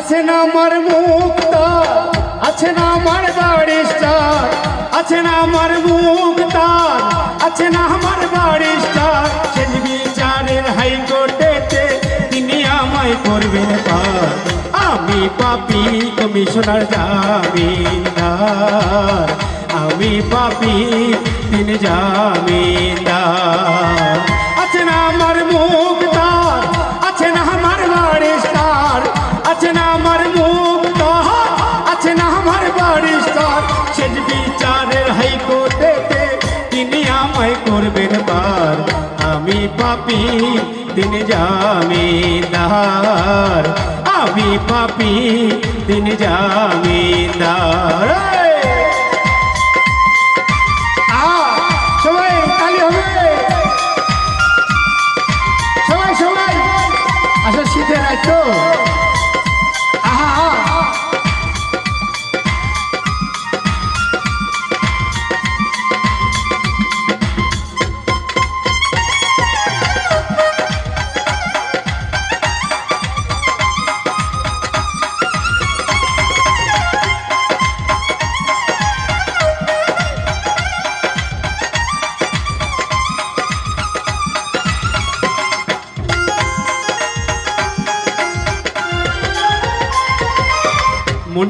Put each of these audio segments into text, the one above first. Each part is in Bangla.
আছে না আমার মুক্তা, আছে না আমার বারিস্টার আছে না আমার মুক্তা, আছে না আমার বারিস্টার শেষ বিচারের হাইকোর্টেতে তিনি আমায় করবেন পার। আমি পাপি কমিশনার জামিনদার। আমি পাপি তিনি জামিনদার। পাপি তিনি জামিনদার। আমি পাপি তিনি জামিনদার।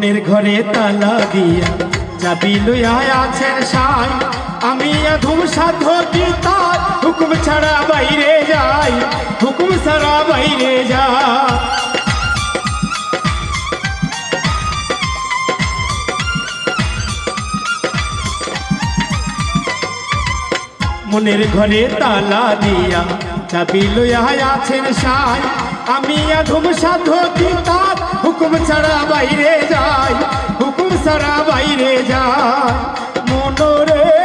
মনের ঘরে তালা দিয়া। চাবি লইয়া আছেন সাই, আমি অধম সাধ্য তার হুকুম ছাড়া বাইরে যাই, হুকুম ছাড়া বাইরে যা। মনের ঘরে তালা দিয়া, চাবি লইয়া আছেন সাই, আমি অধম সাধ্য তার হুকুম ছাড়া বাইরে যায় হুকুম ছাড়া বাইরে যায়। মনরে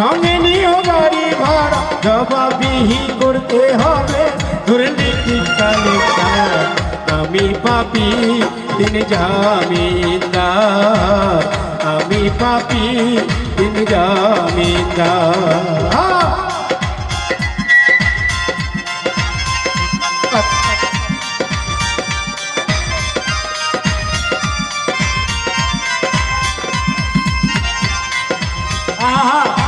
সঙ্গে নিও গাড়ি ভাড়া জবাবিহি করতে হবে। দুর্নীতি কালে আমি পাপি তিনি জামিনদার। আমি পাপি তিনি জামিনদার। আহা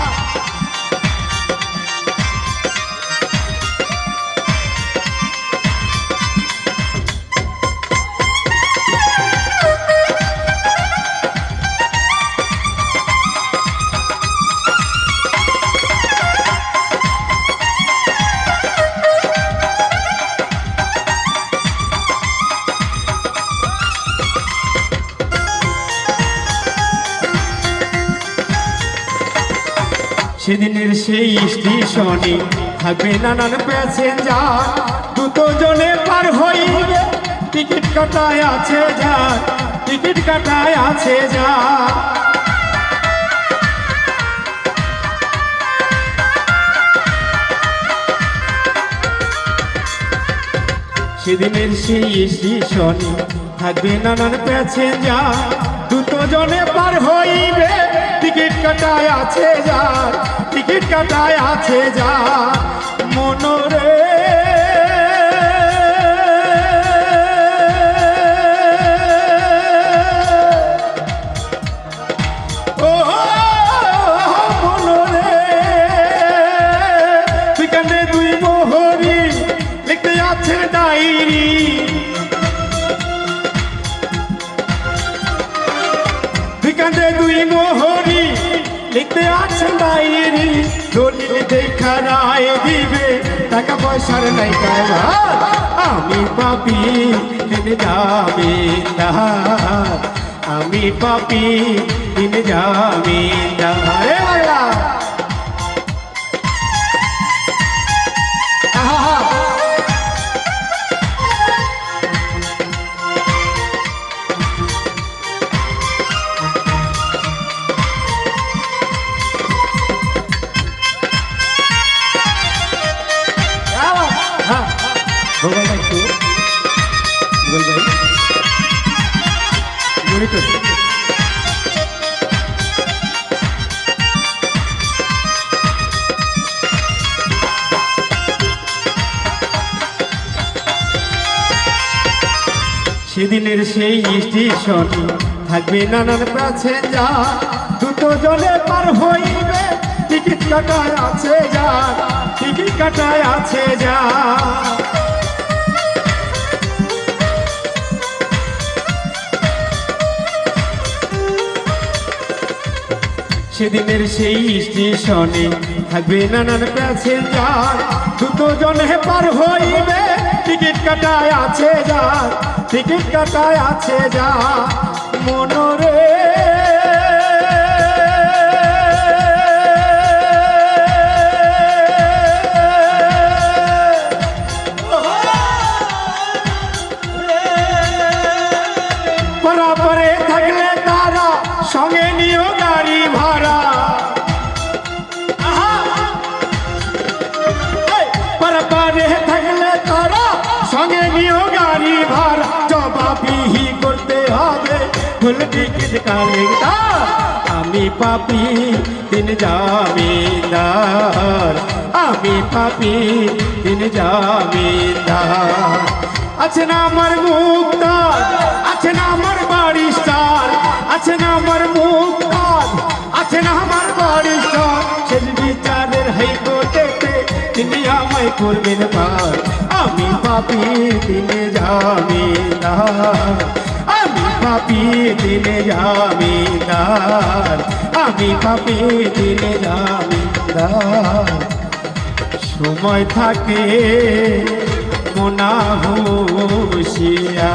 সেদিনের সেই স্টেশনে থাকবে নানান প্যাসেঞ্জার দুটো জনে পার হইবে টিকিট কাটায় আছে যা টিকিট কাটায় আছে যা সেদিনের সেই স্টেশনে থাকবে নানান প্যাসেঞ্জার দুটো জনে পার হইবে টিকিট কাটায় আছে যা টিকিট কাটায় আছে যা মনরে। দুই মোহরি ডায়েরি দলিল দেখা রায় দিবে। টাকা পয়সার নাই আমি পাপি তিনি যাবে আমি পাপি তিনি জামিনদার সেদিনের সেই স্টেশন থাকবে নানান যা। দুটো জলে পার হইবে, টিকিট কাটায় আছে যা, টিকিট কাটায় আছে যা। সেদিনের সেই স্টেশনে থাকবে নানান প্যাসেঞ্জার। দুটো জনে পার হইবে, টিকিট কাটায় আছে যা টিকিট কাটায় আছে যা মনরে। থাকলে তারা সঙ্গে নিও গাড়ি ভাড়া। পরে থাকলে তারা সঙ্গে নিও গাড়ি ভাড়া। জবাবিহি করতে হবে। ফুল টিকিট কালেক্টার, আমি পাপি দিন জামিদার আমি পাপি দিন জামিদার আছে না আমার মুক্তার, আছে না আমার বাড়িস্টার আছে না আমার মুক্তার, আছে না আমার বাড়িস্টার করবেন পার। আমি পাপি দিনে জামিদার আমি পাপি দিনে জামিদার আমি পাপি দিনে জামিদার সময় থাকে মোনা হুশিয়া